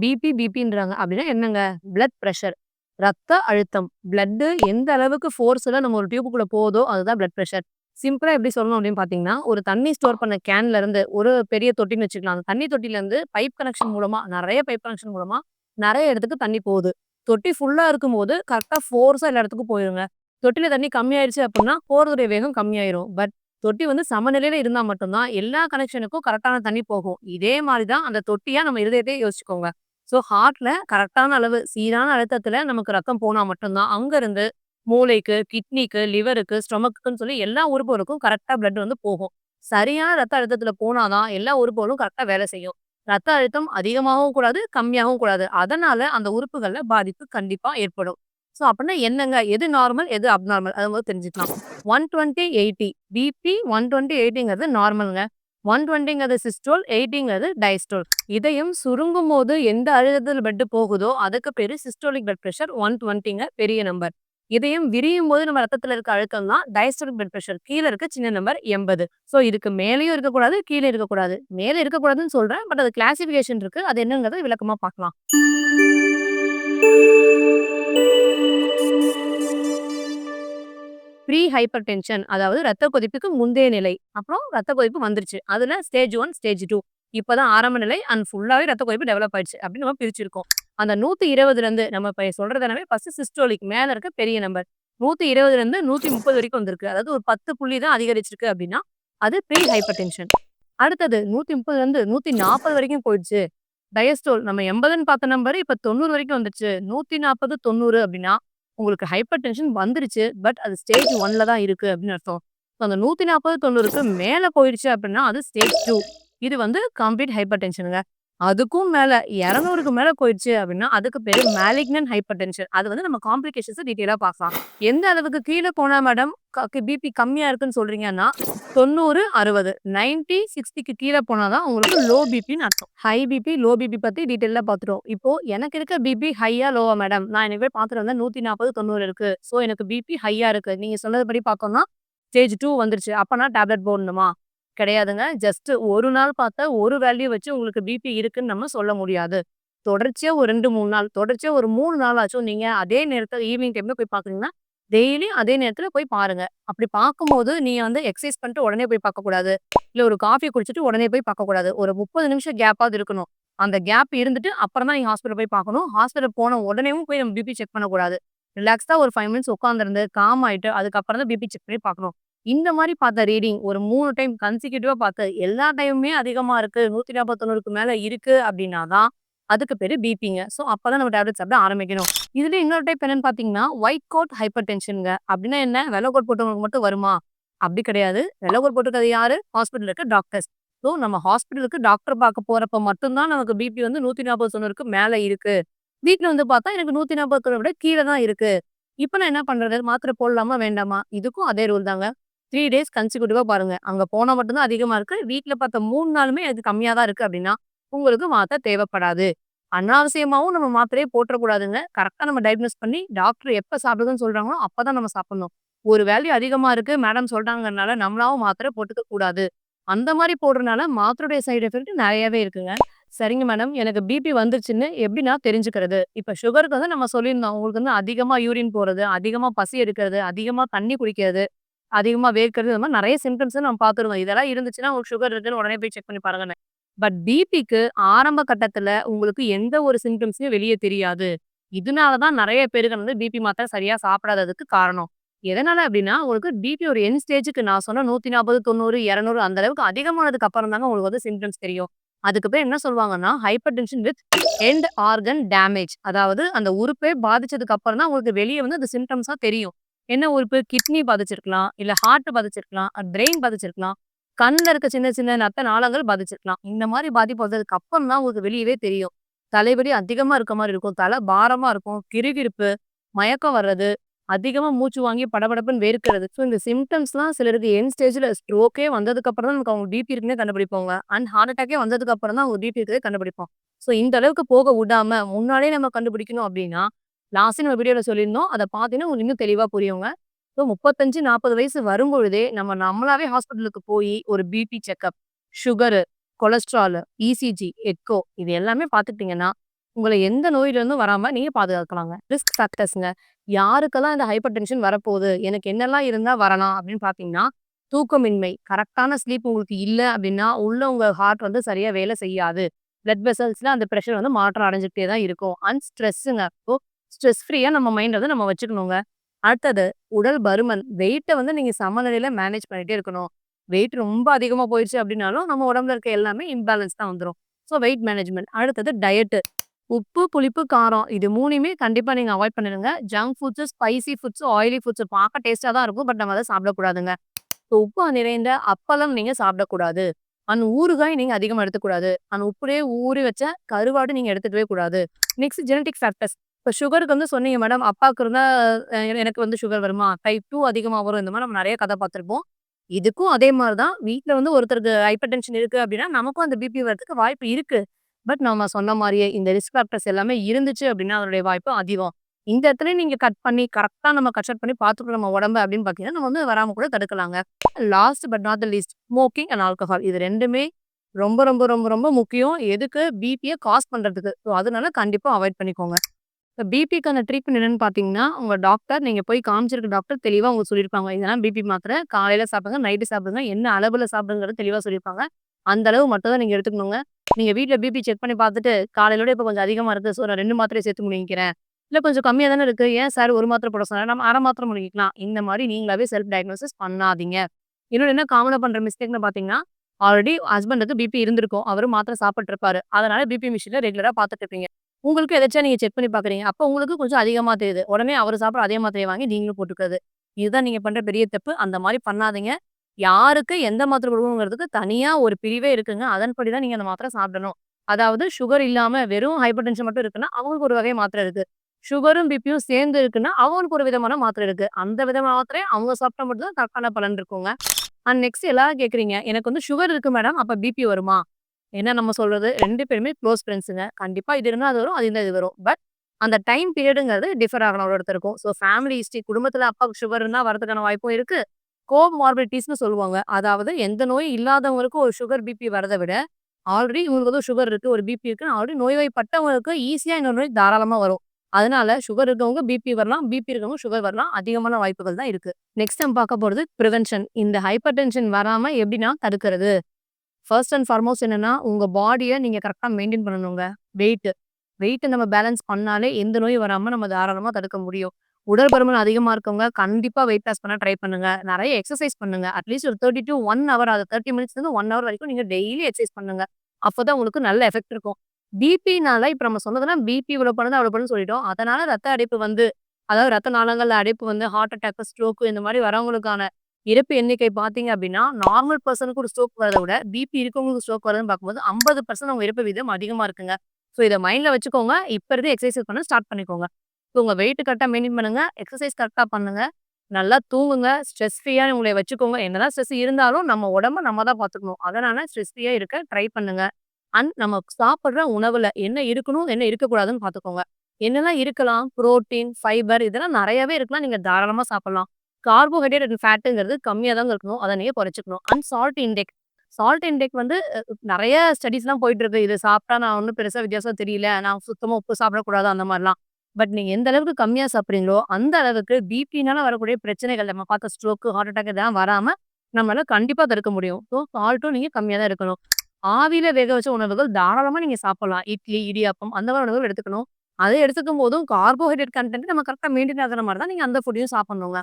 BP, பிபின்றாங்க. அப்படின்னா என்னங்க? Blood pressure ரத்த அழுத்தம். பிளட்டு எந்த அளவுக்கு ஃபோர்ஸில் நம்ம ஒரு டியூப்க்குள்ள போதோ, அதுதான் பிளட் ப்ரெஷர் சிம்பிளாக எப்படி சொல்லணும் அப்படின்னு பார்த்தீங்கன்னா, ஒரு தண்ணி ஸ்டோர் பண்ண கேன்ல இருந்து ஒரு பெரிய தொட்டின்னு வச்சுக்கலாம். அந்த தண்ணி தொட்டிலேருந்து பைப் கனெக்ஷன் மூலமாக நிறைய பைப் கனெக்ஷன் மூலமாக நிறைய இடத்துக்கு தண்ணி போகுது. தொட்டி ஃபுல்லாக இருக்கும்போது கரெக்டாக ஃபோர்ஸாக எல்லா இடத்துக்கும் போயிருங்க. தொட்டியில் தண்ணி கம்மியாயிருச்சு அப்படின்னா, போகிறதுடைய வேகம் கம்மியாயிரும். பட் தொட்டி வந்து சமநிலையில் இருந்தால் மட்டும்தான் எல்லா கனெக்ஷனுக்கும் கரெக்டான தண்ணி போகும். இதே மாதிரி தான் அந்த தொட்டியாக நம்ம இருதயத்தையே யோசிச்சுக்கோங்க. ஸோ ஹார்ட்ல கரெக்டான அளவு, சீரான அழுத்தத்துல நமக்கு ரத்தம் போனா மட்டும்தான் அங்கிருந்து மூளைக்கு, கிட்னிக்கு, லிவருக்கு, ஸ்டொமக்குன்னு சொல்லி எல்லா உறுப்புகளுக்கும் கரெக்டா பிளட் வந்து போகும். சரியான ரத்த அழுத்தத்துல போனா தான் எல்லா உறுப்புகளும் கரெக்டா வேலை செய்யும். ரத்த அழுத்தம் அதிகமாகவும் கூடாது, கம்மியாகவும் கூடாது. அதனால அந்த உறுப்புகள்ல பாதிப்பு கண்டிப்பா ஏற்படும். ஸோ அப்படின்னா என்னங்க? எது நார்மல்? எது அப்நார்மல்? அது வந்து தெரிஞ்சுக்கலாம். 120/80 பிபி ஒன் டுவெண்ட்டி எயிட்டிங்கிறது நார்மலுங்க 120ங்கிறது சிஸ்டோல், 80ங்கிறது டயஸ்டோல். இதயம் சுருங்கும்போது எந்த அழுகத்தில் பெட் போகுதோ, அதுக்கு பேரு சிஸ்டோலிக் பிளட் பிரஷர் 120ங்க பெரிய நம்பர். இதயம் விரியும்போது நம்ம ரத்தத்தில் இருக்க அழுத்தம் தான் டைஸ்டோலிக் பிளட் ப்ரெஷர் கீழே இருக்க சின்ன நம்பர் 80. ஸோ இதுக்கு மேலயும் இருக்கக்கூடாது, கீழே இருக்கக்கூடாது. மேலே இருக்கக்கூடாதுன்னு சொல்றேன். பட் அது கிளாசிஃபிகேஷன் இருக்கு. அது என்னங்கிறத விளக்கமா பார்க்கலாம். ஹைப்பர் டென்ஷன் அதாவது ரத்த கொதிப்புக்கு முந்தைய நிலை. அப்புறம் ரத்த கொதிப்பு வந்துருச்சு. அதுல ஸ்டேஜ் ஒன் ஸ்டேஜ் டூ இப்பதான் ஆரம்ப நிலை அண்ட் ஃபுல்லாவே ரத்த கொதிப்பு டெவலப் ஆயிடுச்சு அப்படின்னு நம்ம பிரிச்சிருக்கோம். அந்த 120லேருந்து நம்ம இப்ப சொல்றது எல்லாமே ஃபர்ஸ்ட் சிஸ்டோலிக் மேல இருக்க பெரிய நம்பர். 120லேருந்து 130 வரைக்கும் வந்திருக்கு. அதாவது ஒரு 10 புள்ளி தான் அதிகரிச்சிருக்கு அப்படின்னா, அது ப்ரீ ஹைப்பர் டென்ஷன். அடுத்தது 130லேருந்து 140 வரைக்கும் போயிடுச்சு. டயஸ்டோல் நம்ம 80ன்னு பார்த்த நம்பர் இப்ப 90 வரைக்கும் வந்துருச்சு. 140, 90 அப்படின்னா, உங்களுக்கு ஹைப்பர் டென்ஷன் வந்துருச்சு. பட் அது ஸ்டேஜ் ஒன்ல தான் இருக்கு அப்படின்னு அர்த்தம். அந்த நூத்தி நாற்பது தொண்ணூறுக்கு மேல போயிடுச்சு அப்படின்னா, அது ஸ்டேஜ் டூ இது வந்து கம்ப்ளீட் ஹைப்பர் டென்ஷனுங்க. அதுக்கும் மேல 200க்கு மேல போயிடுச்சு அப்படின்னா, அதுக்கு பேர் மேலிக்னன் ஹைப்பர் டென்ஷன். அது வந்து நம்ம காம்ப்ளிகேஷன்ஸ் டீட்டெயிலா பார்க்கலாம். எந்த அளவுக்கு கீழே போனா மேடம் க பிபி கம்மியா இருக்குன்னு சொல்றீங்கன்னா, தொண்ணூறு அறுபது நைன்டி சிக்ஸ்டிக்கு கீழே போனாதான் உங்களுக்கு லோ பிபின்னு அர்த்தம். ஹை பிபி, லோ பிபி பத்தி டீட்டெயிலா பார்த்துட்டோம். இப்போ எனக்கு இருக்க பிபி ஹையா, லோவா மேடம்? நான் எனக்கு போய் பார்த்துட்டு வந்தேன் 140, 90 இருக்கு. ஸோ எனக்கு பிபி ஹையா இருக்கு. நீங்க சொன்னதுபடி பார்த்தோம்னா, ஸ்டேஜ் டூ வந்துருச்சு. அப்பனா நான் டேப்லெட் போடணுமா? கிடையாதுங்க. ஜஸ்ட் ஒரு நாள் பார்த்தா ஒரு வேல்யூ வச்சு உங்களுக்கு பிபி இருக்குன்னு நம்ம சொல்ல முடியாது. தொடர்ச்சியாக ஒரு 2, 3 நாள், தொடர்ச்சியாக ஒரு மூணு நாள் ஆச்சும் நீங்கள் அதே நேரத்தில் ஈவினிங் டைமில் போய் பார்க்குறீங்கன்னா, டெய்லியும் அதே நேரத்தில் போய் பாருங்க. அப்படி பார்க்கும்போது நீங்கள் வந்து எக்ஸசைஸ் பண்ணிட்டு உடனே போய் பார்க்கக்கூடாது. இல்லை ஒரு காஃபி குடிச்சிட்டு உடனே போய் பார்க்கக்கூடாது. ஒரு 30 நிமிஷம் கேப்பாவது இருக்கணும். அந்த கேப் இருந்துட்டு அப்புறம் தான் நீங்கள் ஹாஸ்பிட்டல் போய் பார்க்கணும். ஹாஸ்பிட்டல் போன உடனேவும் போய் நம்ம பிபி செக் பண்ணக்கூடாது. ரிலாக்ஸாக ஒரு ஃபைவ் மினிட்ஸ் உட்காந்துருந்து காம் ஆகிட்டு அதுக்கப்புறம் தான் பிபி செக் பண்ணி பார்க்கணும். இந்த மாதிரி பார்த்த ரீடிங் ஒரு மூணு டைம் கன்சிக்யூட்டிவா பார்த்து எல்லா டைமுமே அதிகமா இருக்கு. 140, 90க்கு மேல இருக்கு அப்படின்னா தான், அதுக்கு பேரு பிபிங்க. ஸோ அப்பதான் நம்ம டேப்லெட் சாப்பிட ஆரம்பிக்கணும். இதுல இன்னொரு டைப் என்னன்னு பார்த்தீங்கன்னா, ஒயிட் கோட் ஹைப்பர் டென்ஷன்ங்க. அப்படின்னா என்ன? வெள்ளை கோட் போட்டவங்களுக்கு மட்டும் வருமா? அப்படி கிடையாது. வெள்ளை கோட் போட்டுக்கிறது யாரு? ஹாஸ்பிட்டல் இருக்க டாக்டர்ஸ். ஸோ நம்ம ஹாஸ்பிட்டலுக்கு டாக்டர் பார்க்க போறப்ப மட்டும்தான் நமக்கு பிபி வந்து 140, 90க்கு மேல இருக்கு. வீட்ல வந்து பார்த்தா எனக்கு 140, 90 விட கீழே தான் இருக்கு. இப்ப நான் என்ன பண்றது? மாத்திரை போடலாமா? வேண்டாமா? இதுக்கும் அதே ரூல் தாங்க. த்ரீ டேஸ் கன்சிக்யூட்டிவாக பாருங்கள் அங்கே போனால் மட்டும்தான் அதிகமாக இருக்குது இருக்கு. பார்த்த மூணு நாளுமே அது கம்மியாக தான் இருக்குது அப்படின்னா, உங்களுக்கு மாத்திரை தேவைப்படாது. அனாவசியமாகவும் நம்ம மாத்திரையே போட்டுறக்கூடாதுங்க. கரெக்டாக நம்ம டயக்னோஸ் பண்ணி டாக்டர் எப்போ சாப்பிடுதுன்னு சொல்கிறாங்களோ அப்போ தான் நம்ம சாப்பிடணும். ஒரு வேல்யூ அதிகமாக இருக்குது மேடம் சொல்கிறாங்கனால நம்மளாவும் மாத்திரை போட்டுக்க கூடாது. அந்த மாதிரி போடுறனால மாத்திரையுடைய சைட் எஃபெக்ட் நிறையாவே இருக்குங்க. சரிங்க மேடம். எனக்கு பிபி வந்துருச்சுன்னு எப்படி நான் தெரிஞ்சுக்கிறது? இப்போ சுகருக்கு வந்து நம்ம சொல்லியிருந்தோம். உங்களுக்கு வந்து அதிகமாக யூரின் போகிறது அதிகமாக பசி எடுக்கிறது, அதிகமாக தண்ணி குடிக்கிறது, அதிகமாக வேர்க்கிறது, இந்த மாதிரி நிறைய சிம்டம்ஸ் நம்ம பார்த்துருவோம் இதெல்லாம் இருந்துச்சுன்னா உங்களுக்கு சுகர் இருக்குன்னு உடனே போய் செக் பண்ணி பாருங்கன்னு. பட் பிபிக்கு ஆரம்ப கட்டத்தில் உங்களுக்கு எந்த ஒரு சிம்ப்டம்ஸுமே வெளியே தெரியாது. இதனால தான் நிறைய பேருக்கு வந்து பிபி மாத்திரை சரியாக சாப்பிடாததுக்கு காரணம். எதனால அப்படின்னா, உங்களுக்கு பிபி ஒரு என் ஸ்டேஜுக்கு நான் சொன்ன 140, 90, 200 அந்த அளவுக்கு அதிகமானதுக்கு அப்புறம் தாங்க உங்களுக்கு வந்து சிம்டம்ஸ் தெரியும். அதுக்கு பேர் என்ன சொல்லுவாங்கன்னா hypertension with end organ damage. அதாவது அந்த உறுப்பே பாதிச்சதுக்கு அப்புறம் தான் உங்களுக்கு வெளியே வந்து அந்த சிம்டம்ஸாக தெரியும். என்ன உறுப்பு? கிட்னி பாதிச்சிருக்கலாம், இல்லை ஹார்ட் பாதிச்சிருக்கலாம், பிரெயின் பாதிச்சிருக்கலாம், கண்ணில் இருக்க சின்ன சின்ன நத்த நாளங்கள் பாதிச்சிருக்கலாம். இந்த மாதிரி பாதிப்பு வந்ததுக்கு அப்புறம் தான் உங்களுக்கு வெளியவே தெரியும். தலைவலி அதிகமாக இருக்க மாதிரி இருக்கும். தலை பாரமாக இருக்கும். கிருகிருப்பு மயக்கம் வர்றது, அதிகமாக மூச்சு வாங்கி படபடப்புன்னு வேர்க்கிறது. ஸோ இந்த சிம்டம்ஸ்லாம் சிலருக்கு என் ஸ்டேஜில் ஸ்ட்ரோக்கே வந்ததுக்கப்புறம் தான் நமக்கு அவங்க பிபி இருக்குன்னே கண்டுபிடிப்போங்க. அண்ட் ஹார்ட் அட்டாக்கே வந்ததுக்கு அப்புறம் தான் அவங்க பிபி இருக்கிறதே கண்டுபிடிப்போம். ஸோ இந்த அளவுக்கு போக விடாம முன்னாடியே நம்ம கண்டுபிடிக்கணும் அப்படின்னா, லாஸ்ட் நம்ம வீடியோவில் சொல்லியிருந்தோம். அதை பார்த்தீங்கன்னா உங்களுக்கு இன்னும் தெளிவாக புரியுங்க. ஸோ 35, 40 வயசு வரும்பொழுதே நம்ம நம்மளாவே ஹாஸ்பிட்டலுக்கு போய் ஒரு BP checkup, sugar, cholesterol, ECG, echo இது எல்லாமே பார்த்துக்கிட்டிங்கன்னா உங்களை எந்த நோயிலிருந்தும் வராமல் நீங்கள் பாதுகாக்கலாங்க. ரிஸ்க் ஃபேக்டர்ஸுங்க யாருக்கெல்லாம் இந்த ஹைப்பர் டென்ஷன் வரப்போகுது, எனக்கு என்னெல்லாம் இருந்தால் வரலாம் அப்படின்னு பார்த்தீங்கன்னா, தூக்கமின்மை, கரெக்டான ஸ்லீப் உங்களுக்கு இல்லை அப்படின்னா, உள்ள உங்கள் ஹார்ட் வந்து சரியாக வேலை செய்யாது. பிளட் வெசல்ஸில் அந்த ப்ரெஷர் வந்து மாற்றம் அடைஞ்சிக்கிட்டே தான் இருக்கும். அண்ட் ஸ்ட்ரெஸ்ஸுங்க. ஸ்ட்ரெஸ் ஃப்ரீயாக நம்ம மைண்டை வந்து நம்ம வச்சுக்கணுங்க. அடுத்தது உடல் பருமன். வெயிட்டை வந்து நீங்கள் சமநிலையில மேனேஜ் பண்ணிகிட்டே இருக்கணும். வெயிட் ரொம்ப அதிகமாக போயிடுச்சு அப்படின்னாலும், நம்ம உடம்புல இருக்க எல்லாமே இம்பேலன்ஸ் தான் வந்துடும் ஸோ வெயிட் மேனேஜ்மெண்ட் அடுத்தது டயட்டு. உப்பு, புளிப்பு, காரம் இது மூணுமே கண்டிப்பாக நீங்க அவாய்ட் பண்ணிடுங்க. Junk foods spicy foods oily foods பார்க்க டேஸ்ட்டாக தான் இருக்கும். பட் நம்ம அதை சாப்பிடக்கூடாதுங்க. ஸோ உப்பு நிறைந்த அப்பளம் நீங்க சாப்பிடக்கூடாது. அந்த ஊறுகாய் நீங்கள் அதிகமாக எடுத்துக்கூடாது. அந்த உப்புலேயே ஊறி வச்ச கருவாடு நீங்கள் எடுத்துக்கவே கூடாது. Next genetic factors. இப்போ சுகருக்கு வந்து சொன்னீங்க மேடம், அப்பாவுக்கு இருந்தா எனக்கு வந்து சுகர் வருமா? டைப் டூ அதிகமாக வரும். இந்த மாதிரி நம்ம நிறைய கதை பார்த்துருப்போம். இதுக்கும் அதே மாதிரி தான். வீட்டில் வந்து ஒருத்தருக்கு ஹைப்பர் டென்ஷன் இருக்கு அப்படின்னா, நமக்கும் அந்த பிபி வரதுக்கு வாய்ப்பு இருக்கு. பட் நம்ம சொன்ன மாதிரியே இந்த ரிஸ்க் ஃபேக்டர்ஸ் எல்லாமே இருந்துச்சு அப்படின்னா, அதனுடைய வாய்ப்பு அதிகம். இந்த இடத்துல நீங்க கட் பண்ணி கரெக்டாக நம்ம கன்சல்ட் பண்ணி பார்த்துக்கணும் நம்ம உடம்ப அப்படின்னு பார்த்தீங்கன்னா, நம்ம வந்து வராம கூட தடுக்கலாங்க. Last but not the least smoking and alcohol இது ரெண்டுமே ரொம்ப, ரொம்ப, ரொம்ப, ரொம்ப முக்கியம். எதுக்கு? பிபியை காஸ் பண்றதுக்கு. ஸோ அதனால கண்டிப்பா அவாய்ட் பண்ணிக்கோங்க. இப்போ பிபிக்கான ட்ரீட்மெண்ட் என்னென்னு பார்த்தீங்கன்னா, உங்கள் டாக்டர் நீங்கள் போய் காமிச்சிருக்க டாக்டர் தெளிவாக அவங்க சொல்லியிருப்பாங்க. இதெல்லாம் பிபி மாத்திரை காலையில் சாப்பிடுங்க, நைட்டு சாப்பிடுங்க. என்ன அளவில் சாப்பிடுங்கிறது தெளிவாக சொல்லியிருப்பாங்க. அந்த அளவு மட்டும் தான் நீங்கள் எடுத்துக்கணுங்க. நீங்கள் வீட்டில் பிபி செக் பண்ணி பார்த்துட்டு, காலையிலோட இப்போ கொஞ்சம் அதிகமாக இருக்குது ஸோ நான் ரெண்டு மாத்திரையை சேர்த்து முடிக்கிறேன் இல்லை கொஞ்சம் கம்மியாக தானே இருக்கு. ஏன் சார் ஒரு மாத்திரை போட சொன்னால் நம்ம அரை மாத்திரை முடிக்கலாம் இந்த மாதிரி நீங்களாவே செல்ஃப் டயக்னோசிஸ் பண்ணாதீங்க. இன்னொன்று என்ன காமனாக பண்ணுற மிஸ்டேக்னு பார்த்தீங்கன்னா, ஆல்ரெடி ஹஸ்பண்டுக்கு பிபி இருந்திருக்கும். அவர் மாத்திரை சாப்பிட்ருப்பாரு அதனால பிபி மிஷினில் ரெகுலராக பார்த்துட்டு இருப்பீங்க. உங்களுக்கு எதாச்சும் நீங்க செக் பண்ணி பார்க்குறீங்க. அப்ப உங்களுக்கு கொஞ்சம் அதிகமா தெரியுது. உடனே அவர் சாப்பிடுற அதே மாத்திரையை வாங்கி நீங்களும் போட்டுக்கிறது. இதுதான் நீங்க பண்ற பெரிய தப்பு. அந்த மாதிரி பண்ணாதீங்க. யாருக்கு எந்த மாத்திரை கொடுக்கணுங்கிறதுக்கு தனியா ஒரு பிரிவே இருக்குங்க. அதன்படி தான் நீங்க அந்த மாத்திரை சாப்பிடணும். அதாவது சுகர் இல்லாம வெறும் ஹைப்பர் டென்ஷன் மட்டும் இருக்குன்னா, அவங்களுக்கு ஒரு வகை மாத்திரை இருக்கு. சுகரும், பிபியும் சேர்ந்து இருக்குன்னா, அவங்களுக்கு ஒரு விதமான மாத்திரை இருக்கு. அந்த விதமான மாத்திரைய அவங்க சாப்பிட்டா மட்டும் தான் பலன் இருக்குங்க. அண்ட் நெக்ஸ்ட் எல்லாரும் கேட்குறீங்க, எனக்கு வந்து சுகர் இருக்கு மேடம். அப்ப பிபி வருமா? என்ன நம்ம சொல்றது? ரெண்டு பேருமே க்ளோஸ் ஃப்ரெண்ட்ஸுங்க. கண்டிப்பா இது இருந்தால் அது வரும். அது இருந்தால் இது வரும். பட் அந்த டைம் பீரியடுங்கிறது டிஃபர் ஆகணும் ஒரு ஒருத்தருக்கும். ஸோ ஃபேமிலி ஹிஸ்டரி குடும்பத்தில் அப்பாவுக்கு சுகர் இருந்தால் வரதுக்கான வாய்ப்பும் இருக்கு. மார்பிலிட்டிஸ்னு சொல்லுவாங்க. அதாவது எந்த நோய் இல்லாதவங்களுக்கும் ஒரு சுகர், பிபி வரதை விட, ஆல்ரெடி இவங்களுக்கு வந்து சுகர் இருக்கு, ஒரு பிபி இருக்குன்னு ஆல்ரெடி நோய்வாய்ப்பட்டவங்களுக்கு ஈஸியா இன்னொரு நோய் தாராளமா வரும். அதனால சுகர் இருக்கவங்க பிபி வரலாம். பிபி இருக்கவங்க சுகர் வரலாம். அதிகமான வாய்ப்புகள் தான் இருக்கு. நெக்ஸ்ட் நம்ம பார்க்க போறது ப்ரிவென்ஷன் இந்த ஹைப்பர் டென்ஷன் வராம எப்படின்னா தடுக்கிறது? ஃபர்ஸ்ட் அண்ட் ஃபார்மோஸ்ட் என்னன்னா, உங்க பாடியை நீங்க கரெக்டாக மெயின்டைன் பண்ணணுங்க. வெயிட். வெயிட்டை நம்ம பேலன்ஸ் பண்ணாலே எந்த நோயும் வராமல் நம்ம தாராளமாக தடுக்க முடியும். உடல் அதிகமாக இருக்கவங்க கண்டிப்பாக வெயிட் லாஸ் பண்ண ட்ரை பண்ணுங்க. நிறைய எக்ஸசைஸ் பண்ணுங்க. அட்லீஸ்ட் ஒரு 30 டூ ஒன் ஹவர் அது 30 மினிட்ஸ்லேருந்து ஒன் ஹவர் வரைக்கும் நீங்கள் டெய்லி எக்ஸசைஸ் பண்ணுங்க. அப்போ தான் உங்களுக்கு நல்ல எஃபெக்ட் இருக்கும். பிபினால இப்போ நம்ம சொன்னதுனா பிபி இவ்வளோ பண்ணுது, அவ்வளோ பண்ணுதுன்னு சொல்லிட்டோம். அதனால ரத்த அடைப்பு வந்து அதாவது ரத்த நாளங்கள்ல அடைப்பு வந்து ஹார்ட் அட்டாக், ஸ்ட்ரோக்கு இந்த மாதிரி வரவங்களுக்கான இறப்பு எண்ணிக்கை பார்த்தீங்க அப்படின்னா, நார்மல் பர்சனுக்கு ஒரு ஸ்ட்ரோக் வரத விட, பிபி இருக்கவங்களுக்கு ஸ்ட்ரோக் வரதுன்னு பார்க்கும்போது 50% அவங்க இறப்பு விதம் அதிகமாக இருக்குங்க. ஸோ இதை மைண்டில் வச்சுக்கோங்க. இப்போ இருந்து எக்ஸசைஸ் பண்ண ஸ்டார்ட் பண்ணிக்கோங்க. ஸோ உங்க வெயிட் கரெக்டாக மெயின்டைன் பண்ணுங்கள் எக்ஸசைஸ் கரெக்டாக பண்ணுங்க. நல்லா தூங்குங்க. ஸ்ட்ரெஸ் ஃப்ரீயாக உங்களை வச்சுக்கோங்க. என்னதான் ஸ்ட்ரெஸ் இருந்தாலும் நம்ம உடம்ப நம்ம தான் பார்த்துக்கணும். அதனால ஸ்ட்ரெஸ் ஃப்ரீயாக இருக்க ட்ரை பண்ணுங்க. அண்ட் நம்ம சாப்பிட்ற உணவில் என்ன இருக்கணும், என்ன இருக்கக்கூடாதுன்னு பார்த்துக்கோங்க. என்னெல்லாம் இருக்கலாம்? புரோட்டீன், ஃபைபர் இதெல்லாம் நிறையவே இருக்கலாம். நீங்கள் தாராளமாக சாப்பிட்லாம் கார்போஹைட்ரேட் அண்ட் ஃபேட்டுங்கிறது கம்மியாக தாங்க இருக்கணும். அதை நீங்கள் குறைச்சிக்கணும் and salt intake. Salt intake வந்து நிறைய ஸ்டடீஸ்லாம் போயிட்டு இருக்கு. இது சாப்பிட்டா நான் ஒன்றும் பெருசாக வித்தியாசம் தெரியல. நான் சுத்தமாக உப்பு சாப்பிடக்கூடாது அந்த மாதிரிலாம் பட் நீங்கள் எந்த அளவுக்கு கம்மியாக சாப்பிட்றீங்களோ அந்த அளவுக்கு பிபினால வரக்கூடிய பிரச்சனைகள் நம்ம பார்த்த ஸ்ட்ரோக்கு ஹார்ட் அட்டாக் இதெல்லாம் வராமல் நம்மளால கண்டிப்பாக தடுக்க முடியும். ஸோ சால்ட்டும் நீங்கள் கம்மியாக தான் இருக்கணும். ஆவியில் வேக வச்ச உணவுகள் தாராளமாக நீங்கள் சாப்பிடலாம். இட்லி, இடியாப்பம் அந்த மாதிரி உணவுகள் எடுத்துக்கணும். அதை எடுத்துக்கும் போதும் கார்போஹைட்ரேட் கன்டென்ட் நம்ம கரெக்டாக மெயின்டைன் ஆகிற மாதிரி தான் நீங்கள் அந்த ஃபுட்டையும் சாப்பிடணுங்க.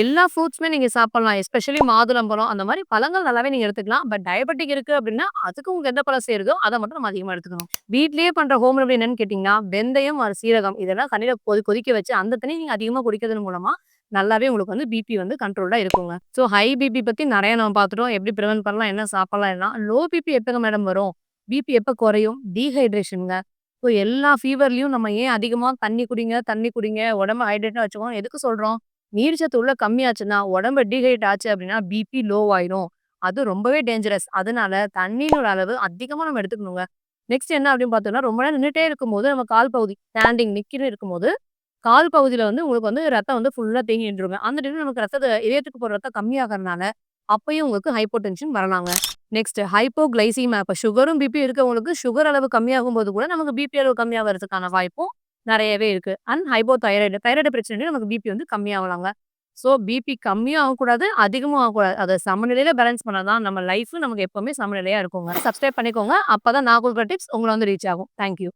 எல்லா ஃப்ரூட்ஸுமே நீங்கள் சாப்பிடலாம். எஸ்பெஷலி மாதுளம்பழம் அந்த மாதிரி பழங்கள் நல்லாவே நீங்கள் எடுத்துக்கலாம். பட் டயபெட்டிக் இருக்குது அப்படின்னா, அதுக்கு உங்களுக்கு எந்த பழம் சேருதோ அதை மட்டும் நம்ம அதிகமாக எடுத்துக்கணும். வீட்லேயே பண்ணுற ஹோம் ரெமெடி என்னன்னு கேட்டிங்கன்னா வெந்தயம், ஒரு சீரகம் இதெல்லாம் தண்ணியில் கொதி கொதிக்க வச்சு அந்த தண்ணி நீங்கள் அதிகமாக குடிக்கிறதன் மூலமாக நல்லாவே உங்களுக்கு வந்து பிபி வந்து கண்ட்ரோல்டாக இருக்குங்க. ஸோ ஹை பிபி பற்றி நிறையா நம்ம பார்த்துட்டோம். எப்படி ப்ரிவென்ட் பண்ணலாம், என்ன சாப்பிடலாம் என்ன லோ பிபி எப்போங்க மேடம் வரும்? பிபி எப்போ குறையும்? டீஹைட்ரேஷனுங்க ஸோ எல்லா ஃபீவர்லையும் நம்ம ஏன் அதிகமாக தண்ணி குடிங்க, தண்ணி குடிங்க, உடம்பு ஹைட்ரேட்டாக வச்சுக்கோம் எதுக்கு சொல்கிறோம் நீர்ச்சத்து உள்ள கம்மியாச்சுன்னா, உடம்பு டீஹைட் ஆச்சு அப்படின்னா பிபி லோ ஆயிரும். அது ரொம்பவே டேஞ்சரஸ். அதனால தண்ணியினோட அளவு அதிகமா நம்ம எடுத்துக்கணுங்க. நெக்ஸ்ட் என்ன அப்படின்னு பார்த்தோம்னா, ரொம்ப நேரம் நின்றுட்டே இருக்கும்போது நம்ம கால் பகுதி ஸ்டாண்டிங் நிக்கின்னு இருக்கும்போது, கால் பகுதியில வந்து உங்களுக்கு வந்து ரத்தம் வந்து ஃபுல்லா தேங்கி நின்றுருங்க அந்த டைம்ல நமக்கு ரத்தத்தை இதயத்துக்கு போற ரத்தம் கம்மியாகிறதுனால அப்பயும் உங்களுக்கு ஹைப்போடென்ஷன் வரலாங்க. நெக்ஸ்ட் ஹைப்போகிளைசீமியா இப்போ சுகரும், பிபி இருக்கவங்களுக்கு சுகர் அளவு கம்மியாகும் போது கூட நமக்கு பிபி அளவு கம்மியாகிறதுக்கான வாய்ப்பும் நிறையவே இருக்கு. அண்ட் ஹைபோ தைராய்டு தைராய்டு பிரச்சனை நமக்கு பிபி வந்து கம்மியாகலாங்க. ஸோ பிபி கம்மியும் ஆகக்கூடாது, அதிகமும் ஆகக்கூடாது. அதை சமநிலையில பேலன்ஸ் பண்ணால் தான் நம்ம லைஃப் நமக்கு எப்பவுமே சமநிலையா இருக்குங்க. சப்ஸ்கிரைப் பண்ணிக்கோங்க. அப்பதான் நான் நாகூர் டிப்ஸ் உங்களை வந்து ரீச் ஆகும். Thank you.